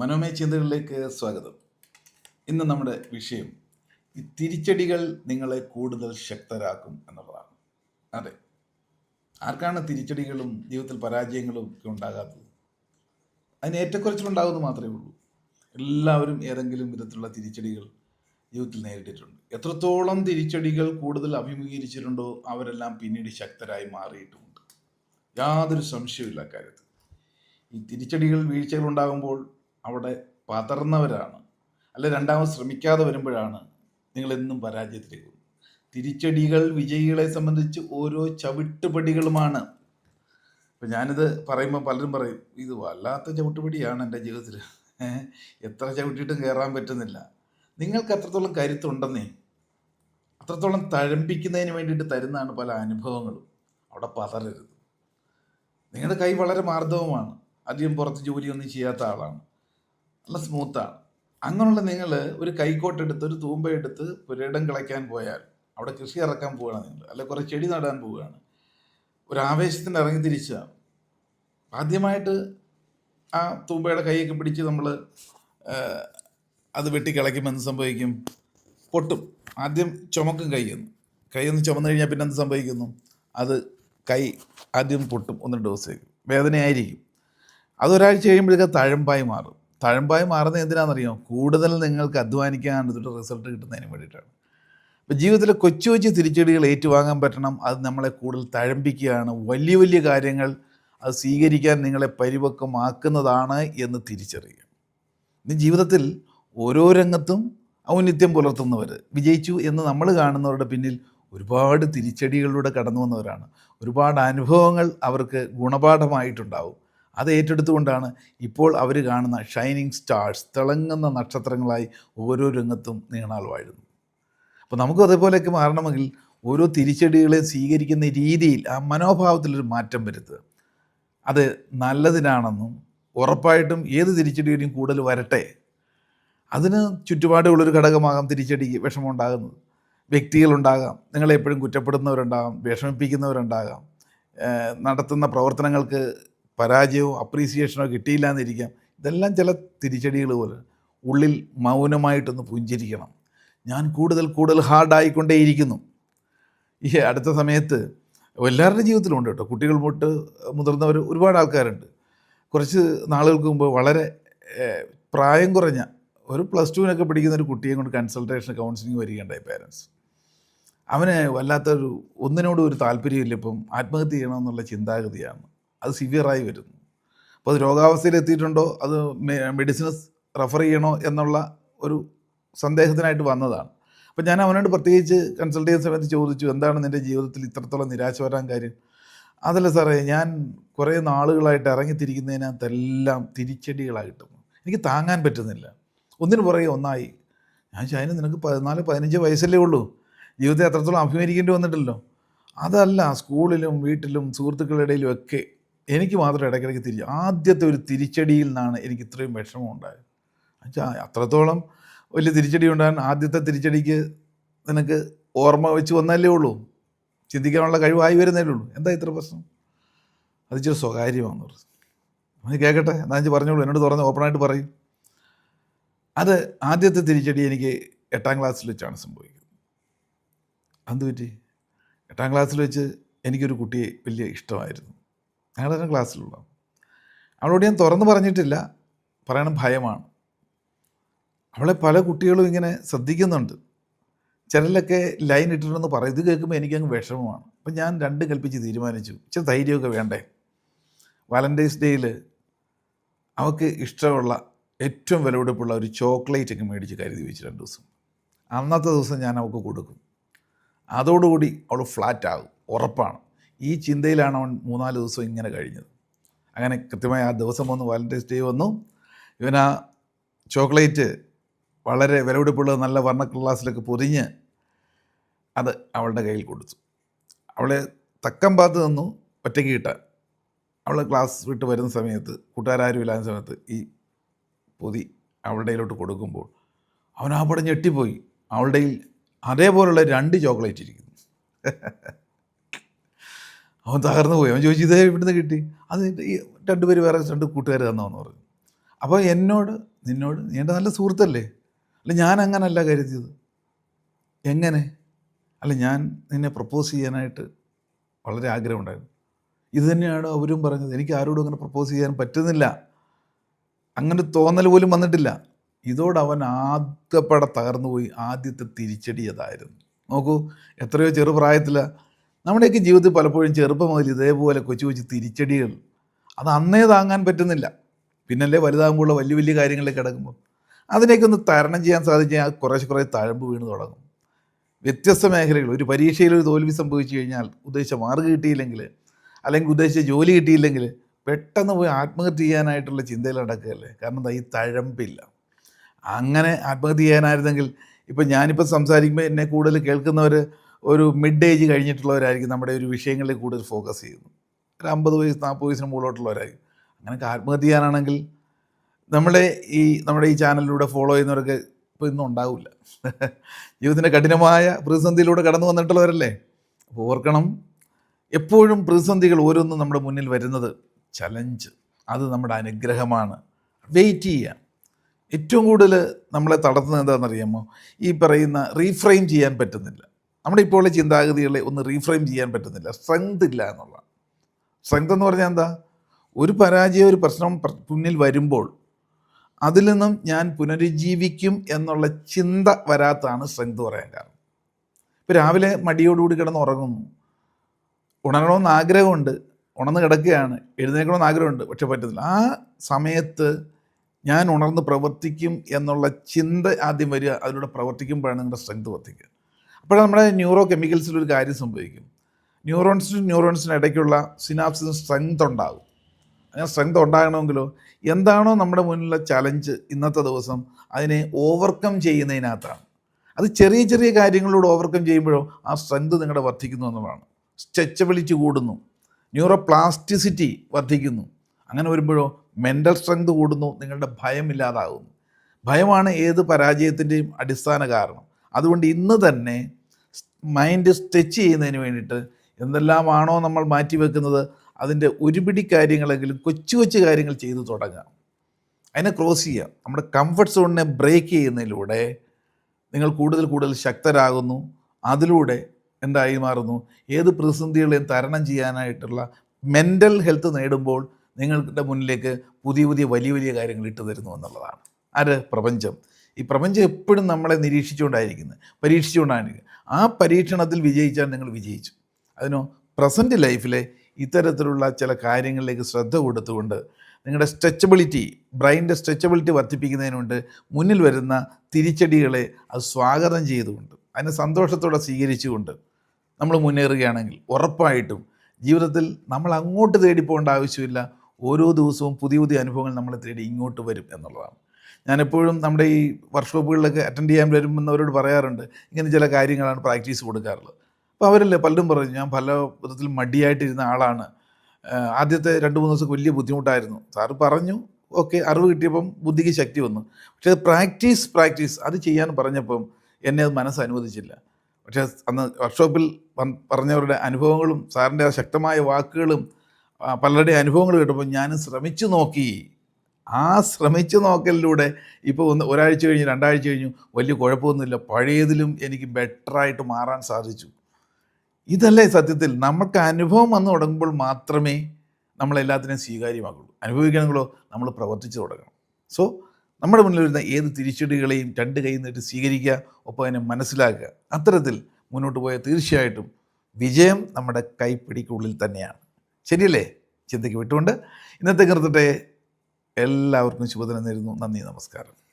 മനോമയ ചിന്തകളിലേക്ക് സ്വാഗതം. ഇന്ന് നമ്മുടെ വിഷയം ഈ തിരിച്ചടികൾ നിങ്ങളെ കൂടുതൽ ശക്തരാക്കും എന്നുള്ളതാണ്. അതെ. ആർക്കാണ് തിരിച്ചടികളും ജീവിതത്തിൽ പരാജയങ്ങളും ഒക്കെ ഉണ്ടാകാത്തത്? അതിന് ഏറ്റക്കുറച്ചിലുണ്ടാകുന്നത് മാത്രമേ ഉള്ളൂ. എല്ലാവരും ഏതെങ്കിലും വിധത്തിലുള്ള തിരിച്ചടികൾ ജീവിതത്തിൽ നേരിട്ടിട്ടുണ്ട്. എത്രത്തോളം തിരിച്ചടികൾ കൂടുതൽ അഭിമുഖീകരിച്ചിട്ടുണ്ടോ അവരെല്ലാം പിന്നീട് ശക്തരായി മാറിയിട്ടുമുണ്ട്. യാതൊരു സംശയവുമില്ല കാര്യത്തിൽ ഈ തിരിച്ചടികൾ വീഴ്ചകൾ ഉണ്ടാകുമ്പോൾ അവിടെ പതർന്നവരാണ്. അല്ല രണ്ടാമത് ശ്രമിക്കാതെ വരുമ്പോഴാണ് നിങ്ങളെന്നും പരാജയത്തിലേക്ക് തിരിച്ചടികൾ വിജയികളെ സംബന്ധിച്ച് ഓരോ ചവിട്ടുപടികളുമാണ്. ഇപ്പം ഞാനിത് പറയുമ്പോൾ പലരും പറയും ഇത് വല്ലാത്ത ചവിട്ടുപടിയാണ് എന്റെ ജീവിതത്തിൽ എത്ര ചവിട്ടിയിട്ടും കയറാൻ പറ്റുന്നില്ല. നിങ്ങൾക്ക് അത്രത്തോളം കരുത്തുണ്ടെന്നേ. അത്രത്തോളം തഴമ്പിക്കുന്നതിന് വേണ്ടിയിട്ട് തരുന്നതാണ് പല അനുഭവങ്ങളും. അവിടെ പതറരുത്. നിങ്ങളുടെ കൈ വളരെ മാർദ്ദവമാണ്. അധികം പുറത്ത് ജോലിയൊന്നും ചെയ്യാത്ത ആളാണ്. നല്ല സ്മൂത്താണ് അങ്ങനെയുള്ള നിങ്ങൾ ഒരു കൈക്കോട്ടെടുത്ത് ഒരു തൂമ്പയെടുത്ത് പുരയിടം കിളയ്ക്കാൻ പോയാൽ അവിടെ കൃഷി ഇറക്കാൻ പോവുകയാണ് നിങ്ങൾ. അല്ലെ കുറേ ചെടി നടാൻ പോവുകയാണ്. ഒരു ആവേശത്തിന് ഇറങ്ങി തിരിച്ചതാണ് ആദ്യമായിട്ട് ആ തൂമ്പയുടെ കൈയൊക്കെ പിടിച്ച് നമ്മൾ അത് വെട്ടി കിളയ്ക്കുമ്പോൾ എന്ത് സംഭവിക്കും? പൊട്ടും. ആദ്യം ചുമക്കും കൈയൊന്ന് കൈയൊന്ന് ചുമന്നു കഴിഞ്ഞാൽ പിന്നെ എന്ത് സംഭവിക്കുന്നു? അത് കൈ ആദ്യം പൊട്ടും. ഒന്ന് ചെയ്യും. വേദനയായിരിക്കും. അതൊരാഴ്ച കഴിയുമ്പോഴേക്ക് തഴമ്പായി മാറും. തഴമ്പായി മാറുന്നത് എന്തിനാണെന്നറിയോ? കൂടുതൽ നിങ്ങൾക്ക് അധ്വാനിക്കാൻ എന്നിട്ട് റിസൾട്ട് കിട്ടുന്നതിന് വേണ്ടിയിട്ടാണ്. അപ്പോൾ ജീവിതത്തിലെ കൊച്ചു കൊച്ചു തിരിച്ചടികൾ ഏറ്റുവാങ്ങാൻ പറ്റണം. അത് നമ്മളെ കൂടുതൽ തഴമ്പിക്കുകയാണ്. വലിയ വലിയ കാര്യങ്ങൾ അത് സ്വീകരിക്കാൻ നിങ്ങളെ പരിപക്വമാക്കുന്നതാണ് എന്ന് തിരിച്ചറിയുക. ഇനി ജീവിതത്തിൽ ഓരോ രംഗത്തും ഔന്നിത്യം പുലർത്തുന്നവർ വിജയിച്ചു എന്ന് നമ്മൾ കാണുന്നവരുടെ പിന്നിൽ ഒരുപാട് തിരിച്ചടികളിലൂടെ കടന്നു വന്നവരാണ്. ഒരുപാട് അനുഭവങ്ങൾ അവർക്ക് ഗുണപാഠമായിട്ടുണ്ടാവും. അത് ഏറ്റെടുത്തുകൊണ്ടാണ് ഇപ്പോൾ അവർ കാണുന്ന ഷൈനിങ് സ്റ്റാർസ് തിളങ്ങുന്ന നക്ഷത്രങ്ങളായി ഓരോ രംഗത്തും നീണാൾ വാഴുന്നു. അപ്പോൾ നമുക്കും അതേപോലെയൊക്കെ മാറണമെങ്കിൽ ഓരോ തിരിച്ചടികളെ സ്വീകരിക്കുന്ന രീതിയിൽ ആ മനോഭാവത്തിലൊരു മാറ്റം വരുത്തുക. അത് നല്ലതിനാണെന്നും ഉറപ്പായിട്ടും ഏത് തിരിച്ചടിയുടെയും കൂടുതൽ വരട്ടെ. അതിന് ചുറ്റുപാടുകളൊരു ഘടകമാകാം തിരിച്ചടിക്ക് വിഷമമുണ്ടാകുന്നത്. വ്യക്തികളുണ്ടാകാം നിങ്ങളെ എപ്പോഴും കുറ്റപ്പെടുന്നവരുണ്ടാകാം വിഷമിപ്പിക്കുന്നവരുണ്ടാകാം നടത്തുന്ന പ്രവർത്തനങ്ങൾക്ക് പരാജയവും അപ്രീസിയേഷനോ കിട്ടിയില്ല എന്നിരിക്കാം ഇതെല്ലാം ചില തിരിച്ചടികൾ പോലെ. ഉള്ളിൽ മൗനമായിട്ടൊന്ന് പുഞ്ചിരിക്കണം. ഞാൻ കൂടുതൽ കൂടുതൽ ഹാർഡായിക്കൊണ്ടേയിരിക്കുന്നു ഈ അടുത്ത സമയത്ത് എല്ലാവരുടെ ജീവിതത്തിലുണ്ട് കേട്ടോ. കുട്ടികൾ മുട്ട് മുതിർന്നവർ ഒരുപാട് ആൾക്കാരുണ്ട്. കുറച്ച് നാളുകൾക്ക് മുമ്പ് വളരെ പ്രായം കുറഞ്ഞ ഒരു പ്ലസ് ടുവിനൊക്കെ പഠിക്കുന്ന ഒരു കുട്ടിയെ കൊണ്ട് കൺസൾട്ടേഷൻ കൗൺസിലിംഗ് വരികയുണ്ടായി പേരൻസ് അവന് വല്ലാത്തൊരു ഒന്നിനോടും ഒരു താല്പര്യമില്ല. ഇപ്പം ആത്മഹത്യ ചെയ്യണമെന്നുള്ള ചിന്താഗതിയാണ്. അത് സിവിയറായി വരുന്നു. അപ്പോൾ അത് രോഗാവസ്ഥയിൽ എത്തിയിട്ടുണ്ടോ? അത് മെഡിസിൻസ് റെഫർ ചെയ്യണോ എന്നുള്ള ഒരു സന്ദേഹത്തിനായിട്ട് വന്നതാണ്. അപ്പോൾ ഞാൻ അവനോട് പ്രത്യേകിച്ച് കൺസൾട്ട് ചെയ്യുന്ന സമയത്ത് ചോദിച്ചു എന്താണ് നിന്റെ ജീവിതത്തിൽ ഇത്രത്തോളം നിരാശ വരാൻ കാര്യം? അതല്ല സാറേ ഞാൻ കുറേ നാളുകളായിട്ട് ഇറങ്ങിത്തിരിക്കുന്നതിനകത്തെല്ലാം തിരിച്ചടികളായിട്ടും എനിക്ക് താങ്ങാൻ പറ്റുന്നില്ല. ഒന്നിനു പുറകെ ഒന്നായി. ഞാൻ ചൈന നിനക്ക് പതിനാല് പതിനഞ്ച് വയസ്സല്ലേ ഉള്ളൂ. ജീവിതത്തെ അത്രത്തോളം അഭിമുഖീകരിക്കേണ്ടി വന്നിട്ടല്ലോ അതല്ല സ്കൂളിലും വീട്ടിലും സുഹൃത്തുക്കളുടെ ഇടയിലും ഒക്കെ എനിക്ക് മാത്രം ഇടയ്ക്കിടയ്ക്ക് തിരിച്ച് ആദ്യത്തെ ഒരു തിരിച്ചടിയിൽ നിന്നാണ് എനിക്ക് ഇത്രയും വിഷമം ഉണ്ടായത്. എന്നുവെച്ചാൽ അത്രത്തോളം വലിയ തിരിച്ചടി ഉണ്ടാകാൻ ആദ്യത്തെ തിരിച്ചടിക്ക് നിനക്ക് ഓർമ്മ വെച്ച് വന്നല്ലേ ഉള്ളൂ. ചിന്തിക്കാനുള്ള കഴിവായി വരുന്നേ ഉള്ളൂ. എന്താ ഇത്ര പ്രശ്നം? അത് ഇച്ചിരി സ്വകാര്യമാണെന്ന് പറഞ്ഞു. അത് കേൾക്കട്ടെ എന്നാ വെച്ച് പറഞ്ഞോളൂ. എന്നോട് തുറന്ന് ഓപ്പണായിട്ട് പറയും. അത് ആദ്യത്തെ തിരിച്ചടി എനിക്ക് എട്ടാം ക്ലാസ്സിൽ വെച്ചാണ് സംഭവിക്കുന്നത്. അതെന്ത് പറ്റി? എട്ടാം ക്ലാസ്സിൽ വെച്ച് എനിക്കൊരു കുട്ടിയെ വലിയ ഇഷ്ടമായിരുന്നു. ഞങ്ങളുടെ തന്നെ ക്ലാസ്സിലുള്ള അവളോട് ഞാൻ തുറന്ന് പറഞ്ഞിട്ടില്ല. പറയണം ഭയമാണ്. അവളെ പല കുട്ടികളും ഇങ്ങനെ ശ്രദ്ധിക്കുന്നുണ്ട്. ചിലരൊക്കെ ലൈൻ ഇട്ടിട്ടുണ്ടെന്ന് പറയും. ഇത് കേൾക്കുമ്പോൾ എനിക്കങ്ങ് വിഷമമാണ്. അപ്പം ഞാൻ രണ്ട് കൽപ്പിച്ച് തീരുമാനിച്ചു. ഇച്ചിരി ധൈര്യമൊക്കെ വേണ്ടേ? വാലന്റൈൻസ് ഡേയിൽ അവൾക്ക് ഇഷ്ടമുള്ള ഏറ്റവും വിലപിടിപ്പുള്ള ഒരു ചോക്ലേറ്റ് ഒക്കെ മേടിച്ച് കരുതി വെച്ച് രണ്ട് ദിവസം. അന്നത്തെ ദിവസം ഞാൻ അവൾക്ക് കൊടുക്കും. അതോടുകൂടി അവൾ ഫ്ലാറ്റ് ആകും. ഉറപ്പാണ്. ഈ ചിന്തയിലാണ് അവൻ മൂന്നാൽ ദിവസം ഇങ്ങനെ കഴിഞ്ഞത്. അങ്ങനെ കൃത്യമായി ആ ദിവസം വന്ന് വാലന്റൈൻസ് ഡേ വന്നു. ഇവനാ ചോക്ലേറ്റ് വളരെ വിലപിടിപ്പുള്ള നല്ല വർണ ഗ്ലാസ്സിലൊക്കെ പൊതിഞ്ഞ് അത് അവളുടെ കയ്യിൽ കൊടുത്തു. അവളെ തക്കം പാത്ത് നിന്നു ഒറ്റയ്ക്ക് കിട്ടാൻ. അവൾ ക്ലാസ് വിട്ട് വരുന്ന സമയത്ത് കൂട്ടുകാരും ഇല്ലാത്ത സമയത്ത് ഈ പൊതി അവളുടെ കയ്യിലോട്ട് കൊടുക്കുമ്പോൾ അവൻ ആ പടം ഞെട്ടിപ്പോയി. അവളുടെ അതേപോലുള്ള രണ്ട് ചോക്ലേറ്റ് ഇരിക്കുന്നു. അവൻ തകർന്നു പോയി അവൻ ചോദിച്ചു ഇതേ ഇവിടുന്ന് കിട്ടി? അത് ഈ രണ്ടുപേര് വേറെ രണ്ട് കൂട്ടുകാർ തന്നതെന്ന് പറഞ്ഞു. അപ്പോൾ എന്നോട് നിന്നോട് നീ എന്റെ നല്ല സുഹൃത്തല്ലേ? അല്ല ഞാൻ അങ്ങനല്ല കരുതിയത്. എങ്ങനെ? അല്ല ഞാൻ നിന്നെ പ്രപ്പോസ് ചെയ്യാനായിട്ട് വളരെ ആഗ്രഹമുണ്ടായിരുന്നു. ഇത് തന്നെയാണ് അവരും പറഞ്ഞത്. എനിക്ക് ആരോടും അങ്ങനെ പ്രപ്പോസ് ചെയ്യാൻ പറ്റുന്നില്ല. അങ്ങനെ തോന്നൽ പോലും വന്നിട്ടില്ല. ഇതോടെ അവൻ ആദ്യപ്പട തകർന്നു പോയി ആദ്യത്തെ തിരിച്ചടി അതായിരുന്നു. നോക്കൂ എത്രയോ ചെറുപ്രായത്തിൽ നമ്മുടെയൊക്കെ ജീവിതത്തിൽ പലപ്പോഴും ചെറുപ്പം മുതൽ ഇതേപോലെ കൊച്ചു കൊച്ചു തിരിച്ചടികൾ. അത് അന്നേ താങ്ങാൻ പറ്റുന്നില്ല. പിന്നല്ലേ വലുതാകുമ്പോഴുള്ള വലിയ വലിയ കാര്യങ്ങളിലേക്ക് കിടക്കുമ്പോൾ. അതിനെയൊക്കെ ഒന്ന് തരണം ചെയ്യാൻ സാധിച്ചാൽ കുറേശ്ശെ കുറേ തഴമ്പ് വീണ് തുടങ്ങും. വ്യത്യസ്ത മേഖലകൾ. ഒരു പരീക്ഷയിൽ ഒരു തോൽവി സംഭവിച്ചു കഴിഞ്ഞാൽ ഉദ്ദേശിച്ച മാർക്ക് കിട്ടിയില്ലെങ്കിൽ അല്ലെങ്കിൽ ഉദ്ദേശിച്ച ജോലി കിട്ടിയില്ലെങ്കിൽ പെട്ടെന്ന് പോയി ആത്മഹത്യ ചെയ്യാനായിട്ടുള്ള ചിന്തയിൽ നടക്കുകയല്ലേ? കാരണം ഈ തഴമ്പില്ല. അങ്ങനെ ആത്മഹത്യ ചെയ്യാനായിരുന്നെങ്കിൽ ഇപ്പം ഞാനിപ്പോൾ സംസാരിക്കുമ്പോൾ എന്നെ കൂടുതൽ കേൾക്കുന്നവർ ഒരു മിഡ് ഏജ് കഴിഞ്ഞിട്ടുള്ളവരായിരിക്കും നമ്മുടെ ഒരു വിഷയങ്ങളിൽ കൂടുതൽ ഫോക്കസ് ചെയ്യുന്നത്. ഒരു അമ്പത് വയസ്സ് നാൽപ്പത് വയസ്സിന് മുകളിലോട്ടുള്ളവരായിരിക്കും. അങ്ങനെയൊക്കെ ആത്മഹത്യ ചെയ്യാനാണെങ്കിൽ നമ്മളെ ഈ നമ്മുടെ ഈ ചാനലിലൂടെ ഫോളോ ചെയ്യുന്നവർക്ക് ഇപ്പോൾ ഇന്നും ഉണ്ടാവില്ല. ജീവിതത്തിന്റെ കഠിനമായ പ്രതിസന്ധിയിലൂടെ കടന്നു വന്നിട്ടുള്ളവരല്ലേ? അപ്പോൾ ഓർക്കണം എപ്പോഴും പ്രതിസന്ധികൾ ഓരോന്നും നമ്മുടെ മുന്നിൽ വരുന്നത് ചലഞ്ച് അത് നമ്മുടെ അനുഗ്രഹമാണ്. വെയിറ്റ് ചെയ്യുക. ഏറ്റവും കൂടുതൽ നമ്മളെ തളർത്തുന്നത് എന്താണെന്നറിയാമോ? ഈ പറയുന്ന റീഫ്രെയിം ചെയ്യാൻ പറ്റുന്നില്ല. നമ്മുടെ ഇപ്പോഴുള്ള ചിന്താഗതികളെ ഒന്ന് റീഫ്രെയിം ചെയ്യാൻ പറ്റുന്നില്ല. സ്ട്രെങ്ത് ഇല്ല എന്നുള്ളതാണ്. സ്ട്രെങ്ത് എന്ന് പറഞ്ഞാൽ എന്താ? ഒരു പരാജയം ഒരു പ്രശ്നം പ്ര- മുന്നിൽ വരുമ്പോൾ അതിൽ നിന്നും ഞാൻ പുനരുജ്ജീവിക്കും എന്നുള്ള ചിന്ത വരാത്താണ് സ്ട്രെങ്ത് പറയാൻ കാരണം. ഇപ്പോൾ രാവിലെ മടിയോടുകൂടി കിടന്ന് ഉറങ്ങുന്നു. ഉണരണമെന്ന് ആഗ്രഹമുണ്ട്. ഉണർന്ന് കിടക്കുകയാണ്. എഴുന്നേൽക്കണമെന്ന് ആഗ്രഹമുണ്ട്. പക്ഷെ പറ്റുന്നില്ല ആ സമയത്ത് ഞാൻ ഉണർന്ന് പ്രവർത്തിക്കും എന്നുള്ള ചിന്ത ആദ്യം വരിക. അതിലൂടെ പ്രവർത്തിക്കുമ്പോഴാണ് നിങ്ങളുടെ സ്ട്രെങ്ത് വർദ്ധിക്കുക. അപ്പോൾ നമ്മുടെ ന്യൂറോ കെമിക്കൽസിൽ ഒരു കാര്യം സംഭവിക്കും. ന്യൂറോൺസിനും ന്യൂറോൺസിനും ഇടയ്ക്കുള്ള സിനാപ്സിന് സ്ട്രെങ്ത് ഉണ്ടാകും. അങ്ങനെ സ്ട്രെങ്ത് ഉണ്ടാകണമെങ്കിലോ എന്താണോ നമ്മുടെ മുന്നിലുള്ള ചലഞ്ച് ഇന്നത്തെ ദിവസം അതിനെ ഓവർകം ചെയ്യുന്നതിനകത്താണ്. അത് ചെറിയ ചെറിയ കാര്യങ്ങളിലൂടെ ഓവർകം ചെയ്യുമ്പോഴോ ആ സ്ട്രെങ്ത് നിങ്ങളുടെ വർദ്ധിക്കുന്നു എന്നുള്ളതാണ്. സ്ട്രെച്ചബിലിറ്റി കൂടുന്നു. ന്യൂറോ പ്ലാസ്റ്റിസിറ്റി വർദ്ധിക്കുന്നു. അങ്ങനെ വരുമ്പോഴോ മെന്റൽ സ്ട്രെങ്ത് കൂടുന്നു. നിങ്ങളുടെ ഭയം ഇല്ലാതാകുന്നു. ഭയമാണ് ഏത് പരാജയത്തിന്റെയും അടിസ്ഥാന കാരണം. അതുകൊണ്ട് ഇന്ന് തന്നെ മൈൻഡ് സ്ട്രെച്ച് ചെയ്യുന്നതിന് വേണ്ടിയിട്ട് എന്തെല്ലാമാണോ നമ്മൾ മാറ്റി മാറ്റിവെക്കുന്നത് അതിന്റെ ഒരുപിടി കാര്യങ്ങളെങ്കിലും കൊച്ചു കൊച്ചു കാര്യങ്ങൾ ചെയ്തു തുടങ്ങാം. അതിനെ ക്രോസ് ചെയ്യാം നമ്മുടെ കംഫർട്ട് സോണിനെ ബ്രേക്ക് ചെയ്യുന്നതിലൂടെ നിങ്ങൾ കൂടുതൽ കൂടുതൽ ശക്തരാകുന്നു. അതിലൂടെ എന്തായി മാറുന്നു? ഏത് പ്രതിസന്ധികളെയും തരണം ചെയ്യാനായിട്ടുള്ള മെന്റൽ ഹെൽത്ത് നേടുമ്പോൾ നിങ്ങളുടെ മുന്നിലേക്ക് പുതിയ പുതിയ വലിയ വലിയ കാര്യങ്ങൾ ഇട്ടു തരുന്നു എന്നുള്ളതാണ്. ആര്? പ്രപഞ്ചം. ഈ പ്രപഞ്ചം എപ്പോഴും നമ്മളെ നിരീക്ഷിച്ചുകൊണ്ടായിരിക്കുന്നത് പരീക്ഷിച്ചുകൊണ്ടായിരിക്കും ആ പരീക്ഷണത്തിൽ വിജയിച്ചാൽ നിങ്ങൾ വിജയിച്ചു. അതിനോ പ്രസന്റ് ലൈഫിലെ ഇത്തരത്തിലുള്ള ചില കാര്യങ്ങളിലേക്ക് ശ്രദ്ധ കൊടുത്തുകൊണ്ട് നിങ്ങളുടെ സ്ട്രെച്ചബിലിറ്റി ബ്രെയിന്റെ സ്ട്രെച്ചബിലിറ്റി വർദ്ധിപ്പിക്കുന്നതിനുണ്ട് മുന്നിൽ വരുന്ന തിരിച്ചടികളെ അത് സ്വാഗതം ചെയ്തുകൊണ്ട് അതിനെ സന്തോഷത്തോടെ സ്വീകരിച്ചുകൊണ്ട് നമ്മൾ മുന്നേറുകയാണെങ്കിൽ ഉറപ്പായിട്ടും ജീവിതത്തിൽ നമ്മൾ അങ്ങോട്ട് തേടി പോകേണ്ട ആവശ്യമില്ല. ഓരോ ദിവസവും പുതിയ പുതിയ അനുഭവങ്ങൾ നമ്മളെ തേടി ഇങ്ങോട്ട് വരും എന്നുള്ളതാണ്. ഞാനെപ്പോഴും നമ്മുടെ ഈ വർക്ക്ഷോപ്പുകളിലൊക്കെ അറ്റൻഡ് ചെയ്യാൻ വരുമെന്നവരോട് പറയാറുണ്ട്. ഇങ്ങനെ ചില കാര്യങ്ങളാണ് പ്രാക്ടീസ് കൊടുക്കാറുള്ളത്. അപ്പോൾ അവരല്ലേ പലരും പറഞ്ഞു ഞാൻ പല വിധത്തിൽ മടിയായിട്ടിരുന്ന ആളാണ്. ആദ്യത്തെ രണ്ട് മൂന്ന് ദിവസം വലിയ ബുദ്ധിമുട്ടായിരുന്നു. സാറ് പറഞ്ഞു ഓക്കെ അറിവ് കിട്ടിയപ്പം ബുദ്ധിക്ക് ശക്തി വന്നു. പക്ഷേ പ്രാക്ടീസ് പ്രാക്ടീസ് അത് ചെയ്യാൻ പറഞ്ഞപ്പം എന്നെ അത് മനസ്സ് അനുവദിച്ചില്ല പക്ഷേ അന്ന് വർക്ക്ഷോപ്പിൽ പറഞ്ഞവരുടെ അനുഭവങ്ങളും സാറിന്റെ ആ ശക്തമായ വാക്കുകളും പലരുടെ അനുഭവങ്ങൾ കേട്ടപ്പോൾ ഞാൻ ശ്രമിച്ചു നോക്കി. ആ ശ്രമിച്ചു നോക്കലിലൂടെ ഇപ്പോൾ ഒന്ന് ഒരാഴ്ച കഴിഞ്ഞ് രണ്ടാഴ്ച കഴിഞ്ഞു വലിയ കുഴപ്പമൊന്നുമില്ല. പഴയതിലും എനിക്ക് ബെറ്ററായിട്ട് മാറാൻ സാധിച്ചു. ഇതല്ലേ സത്യത്തിൽ. നമുക്ക് അനുഭവം വന്നു തുടങ്ങുമ്പോൾ മാത്രമേ നമ്മളെല്ലാത്തിനെയും സ്വീകാര്യമാകുള്ളൂ. അനുഭവിക്കണമെങ്കിലോ നമ്മൾ പ്രവർത്തിച്ചു തുടങ്ങണം. സോ നമ്മുടെ മുന്നിൽ വരുന്ന ഏത് തിരിച്ചടികളെയും രണ്ട് കൈ നീട്ടി സ്വീകരിക്കുക ഒപ്പം അതിനെ മനസ്സിലാക്കുക. അത്തരത്തിൽ മുന്നോട്ട് പോയ തീർച്ചയായിട്ടും വിജയം നമ്മുടെ കൈപ്പിടിക്കുള്ളിൽ തന്നെയാണ്. ശരിയല്ലേ? ചിന്തയ്ക്ക് വിട്ടുകൊണ്ട് ഇന്നത്തെ നിർത്തട്ടെ എല്ലാവർക്കും ശുഭദിനം നേരുന്നു. നന്ദി നമസ്കാരം.